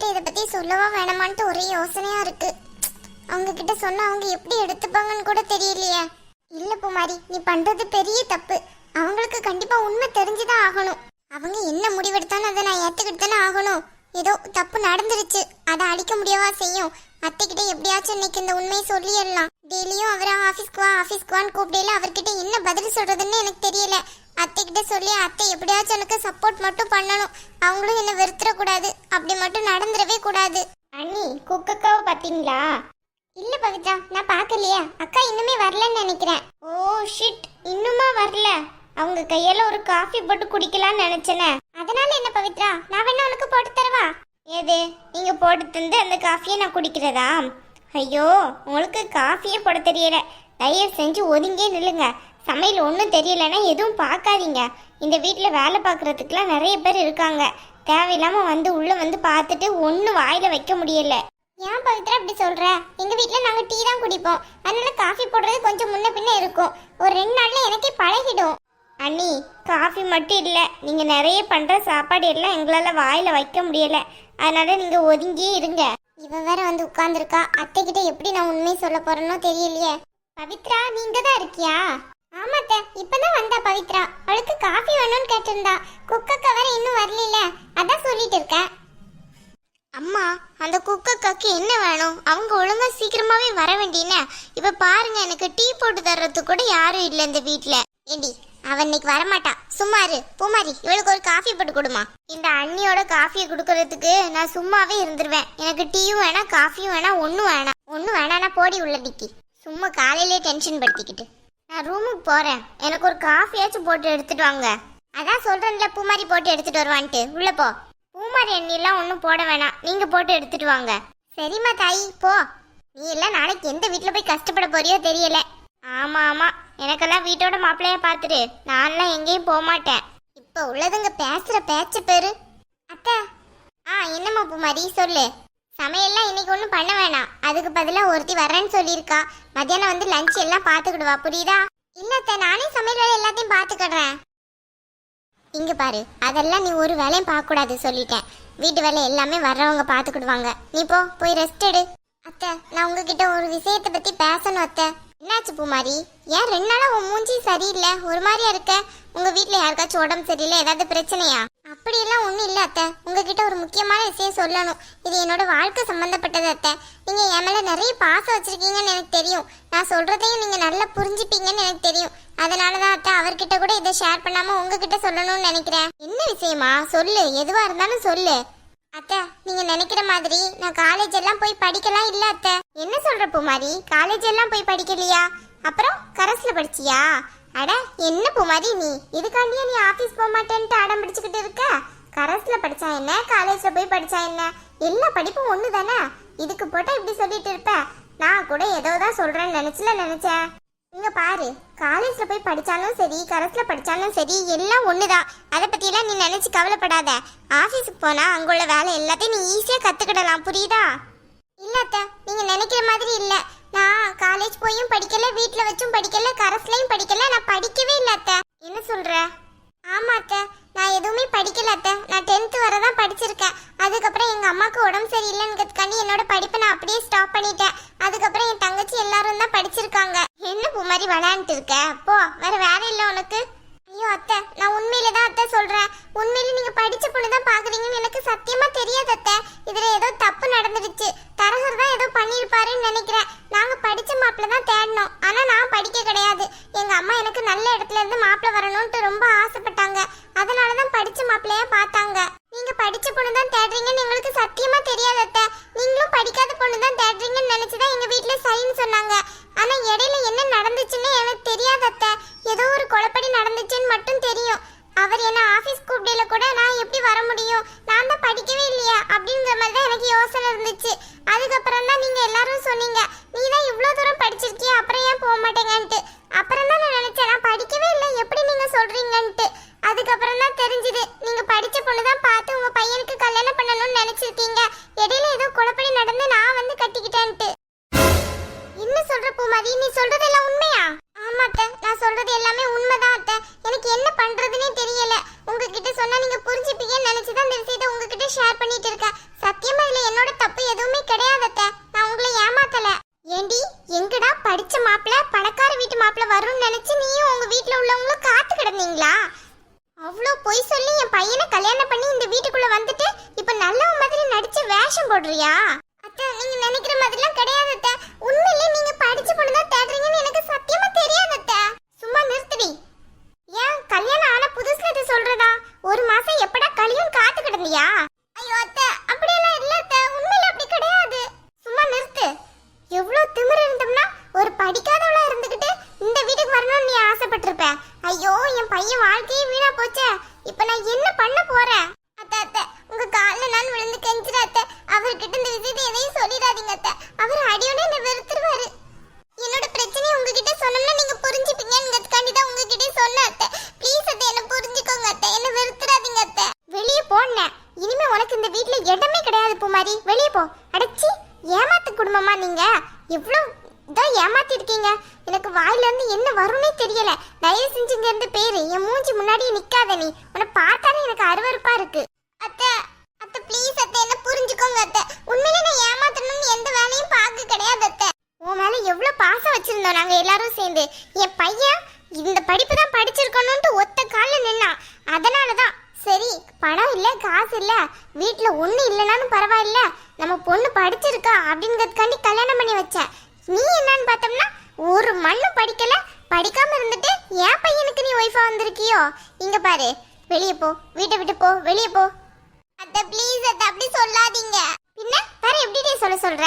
கிட்ட இதை பத்தி சொல்லவா வேணாமான்ட்டு ஒரே யோசனையா இருக்கு. அவங்க கிட்ட சொன்னா அவங்க எப்படி எடுத்துப்பாங்கன்னு கூட தெரியலையே. இல்ல பூமாரி நீ பண்றது பெரிய தப்பு. அவங்களுக்கு கண்டிப்பா உண்மை தெரிஞ்சுதான் ஆகணும். அவங்க என்ன முடிவெடுத்தாலும் அதை நான் ஏத்துக்கிட்டு தானே ஆகணும். ஏதோ தப்பு நடந்துருச்சு. அதை அடிக்க முடியவா செய்யும்? அத்தைக்கிட்ட எப்படியாச்சும் இன்னைக்கு இந்த உண்மையை சொல்லிடலாம். டெய்லியும் அவரை ஆஃபீஸ்க்கு வா ஆஃபீஸ்க்கு வான்னு கூப்பிடையில அவர்கிட்ட என்ன பதில் சொல்றதுன்னு எனக்கு தெரியல. அத்தை கிட்ட சொல்லி அத்தை எப்படியாச்சும் எனக்கு சப்போர்ட் மட்டும் பண்ணணும். அவங்களும் என்ன வெறுத்துடக்கூடாது அப்படி மட்டும் நடந்துடவே கூடாது. அண்ணி குக்கக்காவை பாத்தீங்களா? இல்ல பவித்ரா நான் பார்க்கலையே அக்கா இன்னுமே வரலன்னு நினைக்கிறேன். ஓ ஷிட் இன்னுமா வரல? அவங்க கையால ஒரு காஃபி போட்டு குடிக்கலாம்னு நினைச்சேனே. அதனால என்ன பவித்ரா? நான் வேணா உனக்கு போட்டு தரவா? ஏது? நீங்க போட்டு தந்து அந்த காஃபியை நான் குடிக்கிறதா? ஐயோ உங்களுக்கு காஃபியே போட தெரியல. தயவு செஞ்சு ஒதுங்கியே நில்லுங்க. சமையல் ஒன்றும் தெரியலைன்னா எதுவும் பார்க்காதீங்க. இந்த வீட்டில் வேலை பார்க்குறதுக்குலாம் நிறைய பேர் இருக்காங்க. தேவையில்லாமல் வந்து உள்ளே வந்து பார்த்துட்டு ஒன்றும் வாயில் வைக்க முடியல. ஏன் பவித்ரா அப்படி சொல்கிற எங்கள் வீட்டில் நாங்கள் டீ தான் குடிப்போம். அதனால காஃபி போடுறது கொஞ்சம் முன்ன பின்ன இருக்கும். ஒரு ரெண்டு நாளில் எனக்கே பழகிடும். அண்ணி காஃபி மட்டும் இல்லை. நீங்கள் நிறைய பண்ணுற சாப்பாடு எல்லாம் எங்களால் வாயில் வைக்க முடியல. அதனால நீங்கள் ஒதுங்கியே இருங்க. இவ வேற வந்து உட்காந்துருக்கா அத்தைக்கிட்ட எப்படி நான் உண்மையை சொல்ல போகிறேனோ தெரியலையே. பவித்ரா நீங்க தான் இருக்கியா? ஆமாத்த இப்பதான் வந்தா பவித்ரா. அவளுக்கு காஃபி வேணும்னு கேட்டிருந்தா. குக்கக்க வேற இன்னும் வரல அதான் சொல்லிட்டு இருக்கேன் அம்மா அந்த குக்கக்காக்கு என்ன வேணும்? அவங்க ஒழுங்கா சீக்கிரமாவே வர வேண்டியன. இப்ப பாருங்க எனக்கு டீ போட்டு தர்றதுக்கு கூட யாரும் இல்ல இந்த வீட்ல. ஏண்டி அவன் இன்னைக்கு வரமாட்டா. சும்மா இரு பூமாரி இவளுக்கு ஒரு காஃபி போட்டு கொடுமா. இந்த அண்ணியோட காஃபியை கொடுக்கறதுக்கு நான் சும்மாவே இருந்துருவேன். எனக்கு டீயும் வேணாம் காஃபியும் வேணாம் ஒன்றும் வேணாம். ஒன்றும் வேணாம்னா போடி உள்ள டிக்கி சும்மா காலையிலே டென்ஷன் படுத்திக்கிட்டு. நான் ரூமுக்கு போறேன். எனக்கு ஒரு காஃபியாச்சும் போட்டு எடுத்துட்டு வாங்க. அதான் சொல்றேன்ல பூமாரி போட்டு எடுத்துட்டு வருவான்ட்டு. உள்ள போ. பூமாரி எண்ணெயெல்லாம் ஒன்றும் போட வேணாம். நீங்க போட்டு எடுத்துட்டு வாங்க. சரிம்மா தாயி போ. நீ எல்லாம் நாளைக்கு எந்த வீட்டில் போய் கஷ்டப்பட போறியோ தெரியல. ஆமா ஆமா. எனக்கெல்லாம் வீட்டோட மாப்பிள்ளைய பார்த்துட்டு நான்லாம் எங்கேயும் போக மாட்டேன். இப்போ உள்ளதுங்க பேசுற பேச்ச பேரு. அத்தை. ஆ என்னம்மா பூமாரி சொல்லு. சமையல்லாம் இன்னைக்கு ஒன்றும் பண்ண வேணாம். அதுக்கு பதிலாக ஒருத்தி வரேன்னு சொல்லியிருக்கா. மத்தியானம் வந்து லஞ்ச் எல்லாம் பார்த்துக்கிடுவா. புரியுதா? இல்ல அத்தை நானே சமையல் வேலை எல்லாத்தையும் பார்த்துக்கிடுறேன். இங்கே பாரு அதெல்லாம் நீ ஒரு வேலையும் பார்க்கக்கூடாது சொல்லிட்டேன். வீட்டு வேலை எல்லாமே வர்றவங்க பார்த்துக்கிடுவாங்க. நீ போ போய் ரெஸ்ட் எடு. அத்தை நான் உங்ககிட்ட ஒரு விஷயத்தை பற்றி பேசணும் அத்தை. என்னாச்சு பூமாரி? ஏன் ரெண்டு நாளாக உன் மூஞ்சி சரியில்லை? ஒரு மாதிரியா இருக்க? உங்கள் வீட்டில் யாருக்காச்சும் உடம்பு சரியில்லை? ஏதாவது பிரச்சனையா? அப்படியெல்லாம் ஒன்றும் இல்லை அத்தை. உங்ககிட்ட ஒரு முக்கியமான விஷயம் சொல்லணும். இது என்னோட வாழ்க்கை சம்மந்தப்பட்டது அத்தை. நீங்கள் என் மேலே நிறைய பாசம் வச்சுருக்கீங்கன்னு எனக்கு தெரியும். நான் சொல்கிறதையும் நீங்கள் நல்லா புரிஞ்சுப்பீங்கன்னு எனக்கு தெரியும். அதனால தான் அத்தை அவர்கிட்ட கூட இதை ஷேர் பண்ணாமல் உங்ககிட்ட சொல்லணும்னு நினைக்கிறேன். என்ன விஷயமா? சொல்லு. எதுவாக இருந்தாலும் சொல்லு. அத்தை நீங்க நினைக்கிற மாதிரி நான் காலேஜ் எல்லாம் போய் படிக்கலாம் இல்ல அத்தை. என்ன சொல்ற பூமாரி? காலேஜ் எல்லாம் போய் படிக்கலையா? அப்புறம் கரஸ்ல படிச்சியா? அட என்ன பூமாரி நீ? இதுக்காண்டியே நீ ஆபீஸ் போக மாட்டேன்ட்டு அடம் பிடிச்சுக்கிட்டு இருக்க? கரஸ்ல படிச்சா என்ன? காலேஜ்ல போய் படிச்சா என்ன? எல்லா படிப்பும் ஒண்ணு தானே இதுக்கு போட்டா இப்படி சொல்லிட்டு இருப்ப. நான் கூட ஏதோ தான் சொல்றேன்னு நினைச்சுல நினைச்சேன் இங்க பாரு காலேஜ்ல போய் படிச்சாலும் சரி கரஸ்ல படிச்சாலும் சரி எல்லாம் ஒண்ணுதான். அதை பத்தி எல்லாம் நீ நினைச்சு கவலைப்படாத. ஆபீஸுக்கு போனா அங்குள்ள வேலை எல்லாத்தையும் நீ ஈஸியா கத்துக்கிடலாம் புரியுதா? இல்ல அத்தை நீங்க நினைக்கிற மாதிரி இல்லை. நான் காலேஜ் போயும் படிக்கல வீட்டில் வச்சும் படிக்கல கரஸ்லையும் படிக்கல நான் படிக்கவே இல்லை அத்தை. என்ன சொல்கிற ஆமா அத்தை. நான் எதுவுமே படிக்கல அத்தை. நான் டென்த்து வரை தான் படிச்சிருக்கேன். அதுக்கப்புறம் எங்கள் அம்மாவுக்கு உடம்பு சரியில்லைங்கிறதுக்காண்டி என்னோட படிப்பை நான் அப்படியே ஸ்டாப் பண்ணிட்டேன். அதுக்கப்புறம் என் தங்கச்சி எல்லாரும் தான் படிச்சிருக்காங்க. என்ன பூ மாதிரி விளையாண்டுட்டு இருக்க? போ வேற வேலை இல்லை உனக்கு ஐயோ அத்தை நான் உண்மையில தான் அத்தை சொல்றேன் உண்மையில நீங்க படிச்ச பொண்ணு தான் பாக்குறீங்கன்னு எனக்கு சத்தியமா தெரியாது அத்தை இதுல ஏதோ தப்பு நடந்துடுச்சு தரகர் தான் ஏதோ பண்ணிருப்பாருன்னு நினைக்கிறேன் நாங்க படிச்ச மாப்பிள்ள தான் தேடினோம் ஆனா நான் படிக்க கிடையாது எங்க அம்மா எனக்கு நல்ல இடத்துல இருந்து மாப்பிள்ள வரணும்ட்டு ரொம்ப ஆசைப்பட்டாங்க அதனால தான் படிச்ச மாப்பிள்ளைய பார்த்தாங்க. நீங்க படிச்ச பொண்ணு தான் தேடுறீங்கன்னு எங்களுக்கு சத்தியமா தெரியாது அத்தை. நீங்களும் படிக்காத பொண்ணு தான் தேடுறீங்கன்னு நினைச்சுதான் எங்க வீட்ல சரின்னு சொன்னாங்க. ஆனா இடையில என்ன நடந்துச்சுன்னு எனக்கு தெரியாது அத்தை. ஏதோ ஒரு குழப்படி நடந்துச்சுன்னு மட்டும் தெரியும். அவர் என்ன ஆபீஸ் கூப்பிடல கூட நான் எப்படி வர முடியும் நான் தான் படிக்கவே இல்லையா அப்படிங்கிற மாதிரி தான் எனக்கு யோசனை இருந்துச்சு அதுக்கப்புறம் தான் நீங்க எல்லாரும் சொன்னீங்க நீ தான் இவ்வளோ தூரம் படிச்சிருக்கிய அப்புறம் ஏன் போக மாட்டேங்கன்ட்டு அப்புறம் தான் நான் நினைச்சேன் நான் படிக்கவே இல்லை எப்படி நீங்க சொல்றீங்கன்ட்டு அதுக்கப்புறம் தான் தெரிஞ்சது நீங்க படிச்ச பொண்ணு தான் பார்த்து உங்க பையனுக்கு கல்யாணம் பண்ணணும்னு நினைச்சிருக்கீங்க. இடையில ஏதோ குழப்படி நடந்து நான் வந்து கட்டிக்கிட்டேன்ட்டு. என்ன சொல்ற பூமாரி நீ சொல்றது எல்லாம் உண்மையா? ஆமா அத்தை நான் சொல்றது எல்லாமே உண்மைதான் அத்தை. எனக்கு என்ன பண்றதுனே தெரியல. உங்ககிட்ட சொன்னா நீங்க புரிஞ்சுப்பீங்கன்னு நினைச்சுதான் இந்த விஷயத்தை உங்ககிட்ட ஷேர் பண்ணிட்டு இருக்கேன். சத்தியமா இதுல என்னோட தப்பு எதுவுமே கிடையாது அத்தை நான் உங்களை ஏமாத்தல ஏண்டி எங்கடா படிச்ச மாப்பிள்ள பணக்கார வீட்டு மாப்பிள்ள வரும்னு நினைச்சு நீயும் உங்க வீட்ல உள்ளவங்களும் காத்து கிடந்தீங்களா அவ்வளோ பொய் சொல்லி என் பையனை கல்யாணம் பண்ணி இந்த வீட்டுக்குள்ள வந்துட்டு இப்ப நல்லவ மாதிரி நடிச்சு வேஷம் போடுறியா? அத்தை நீங்க நினைக்கிற மாதிரிலாம் கிடையாது அத்தை. உண்மையிலே நீங்க அவர்கிட்ட இந்த விஷயத்தை எதையும் சொல்லிடாதீங்க அத்தை. அவர் அடியோட என்ன வெறுத்துருவாரு. என்னோட பிரச்சனையை உங்ககிட்ட சொன்னோம்னா நீங்க புரிஞ்சுப்பீங்கன்றதுக்காண்டி தான் உங்ககிட்ட சொன்ன அத்தை. ப்ளீஸ் அத்தை என்ன புரிஞ்சுக்கோங்க அத்தை. என்ன வெறுத்துறாதீங்க அத்தை. வெளியே போனேன் இனிமே உனக்கு இந்த வீட்ல இடமே கிடையாது பூமாரி. வெளியே போ. அடைச்சி ஏமாத்து குடும்பமா நீங்க? எவ்வளவு தான் ஏமாத்தி இருக்கீங்க எனக்கு வாயில இருந்து என்ன வரும்னே தெரியல. தயவு செஞ்சு இங்க இருந்து பேரு. என் மூஞ்சி முன்னாடியே நிக்காத நீ. உன்னை பார்த்தாலே எனக்கு அருவருப்பா இருக்கு. அத்தை அத்தை ப்ளீஸ் அத்தை என்ன புரிஞ்சுக்கோங்க அத்தை. உண்மையிலே நான் ஏமாத்தணும்னு எந்த வேலையும் பார்க்க கிடையாது அத்தை. உன் மேல எவ்வளவு பாசம் வச்சிருந்தோம் நாங்க எல்லாரும் சேர்ந்து. என் பையன் இந்த படிப்பு தான் படிச்சிருக்கணும்ட்டு ஒத்த காலில் நின்னான். அதனாலதான் சரி பணம் இல்ல காசு இல்ல வீட்டில் ஒண்ணு இல்லைனாலும் பரவாயில்ல நம்ம பொண்ணு படிச்சிருக்கா அப்படிங்கிறதுக்காண்டி கல்யாணம் பண்ணி வச்சேன். நீ என்னன்னு பார்த்தோம்னா ஒரு மண்ணு படிக்கல படிக்காம இருந்துட்டு என் பையனுக்கு நீ ஒய்ஃபா வந்திருக்கியோ? இங்க பாரு வெளியே போ வீட்டை விட்டு போ வெளியே போ. அத்தை ப்ளீஸ் அத்தை அப்படி சொல்லாதீங்க. பின்ன வேற எப்படி சொல்ல சொல்ற?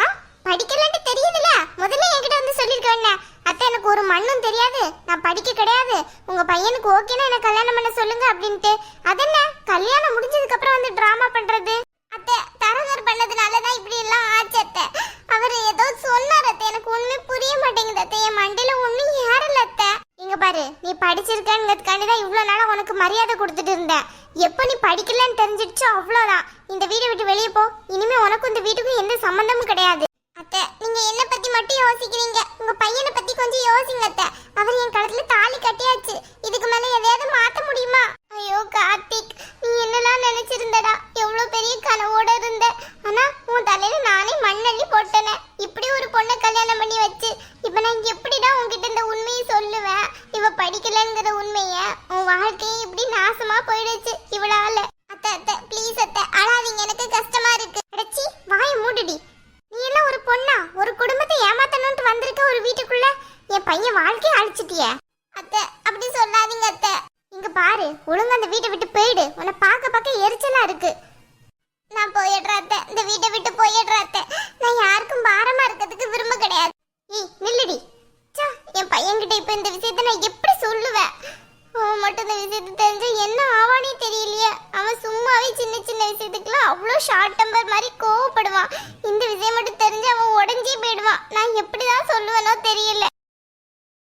ஆ படிக்கலன்னு தெரியுதுல. முதல்ல என்கிட்ட வந்து சொல்லிருக்க வேண்டாம் அத்தை எனக்கு ஒரு மண்ணும் தெரியாது. நான் படிக்க கிடையாது. உங்க பையனுக்கு ஓகேனா என்ன கல்யாணம் பண்ண சொல்லுங்க அப்படின்ட்டு. அதென்ன? கல்யாணம் முடிஞ்சதுக்கு அப்புறம் வந்து டிராமா பண்றது? அத்தை தரகர் பண்ணதுனால தான் இப்படி எல்லாம் ஆச்சு அத்தை. அவர் ஏதோ சொன்னார் அத்தை. எனக்கு ஒண்ணுமே புரிய மாட்டேங்குது அத்த. என் மண்டையில ஒண்ணும் ஏறல அத்தை. இங்க பாரு நீ படிச்சிருக்கங்கிறதுக்காண்டி தான் இவ்வளவு நாளா உனக்கு மரியாதை கொடுத்துட்டு இருந்தேன். எப்போ நீ படிக்கலன்னு தெரிஞ்சிடுச்சோ அவ்வளோதான் இந்த வீட்டை விட்டு வெளியே போ. இனிமே உனக்கும் இந்த வீட்டுக்கும் எந்த சம்மந்தமும் கிடையாது. அத்தை நீங்க என்ன பத்தி மட்டும் யோசிக்கிறீங்க. உங்க பையனை பத்தி கொஞ்சம் யோசிங்க அத்தை. அவர் என் கடத்துல தாலி கட்டி இதுக்கு மேல எதையாவது மாத்த முடியுமா ஐயோ கார்த்திக் நீ என்னெல்லாம் நினைச்சிருந்தடா எவ்வளவு பெரிய கனவோட இருந்த ஆனா உன் தலையில நானே மண்ணள்ளி போட்டனே இப்படி ஒரு பொண்ணை கல்யாணம் பண்ணி வச்சு இப்ப நான் எப்படிடா உன்கிட்ட இந்த உண்மையை சொல்லுவேன் இவ படிக்கலங்கிற உண்மைய உன் வாழ்க்கையே இப்படி நாசமா போயிடுச்சு இவளால அத்தை அத்தை ப்ளீஸ் அத்தை அழாதீங்க எனக்கு கஷ்டமா இருக்கு அடச்சி வாயை மூடுடி நீ எல்லாம் ஒரு பொண்ணா ஒரு குடும்பத்தை ஏமாத்தணும்னு வந்திருக்க ஒரு வீட்டுக்குள்ள என் பையன் வாழ்க்கையை அத்தை அப்படி சொல்லாதீங்க அத்தை. இங்க பாரு ஒழுங்கா அந்த வீட்டை விட்டு போயிடு. உன்னை பார்க்க பார்க்க எரிச்சலா இருக்கு. நான் போயிடுறேன் அத்தை. இந்த வீட்டை விட்டு போயிடுறேன் அத்தை. நான் யாருக்கும் பாரமா இருக்கிறதுக்கு விரும்ப கிடையாது. ஏய் நில்லுடி. சா என் பையன்கிட்ட இப்ப இந்த விஷயத்த நான் எப்படி சொல்லுவேன்? அவன் மட்டும் இந்த விஷயத்த தெரிஞ்சு என்ன ஆவானே தெரியலையே. அவன் சும்மாவே சின்ன சின்ன விஷயத்துக்குலாம் அவ்வளோ ஷார்ட் டெம்பர் மாதிரி கோவப்படுவான். இந்த விஷயம் மட்டும் தெரிஞ்சு அவன் உடஞ்சே போயிடுவான். நான் எப்படிதான் சொல்லுவேனோ தெரியல.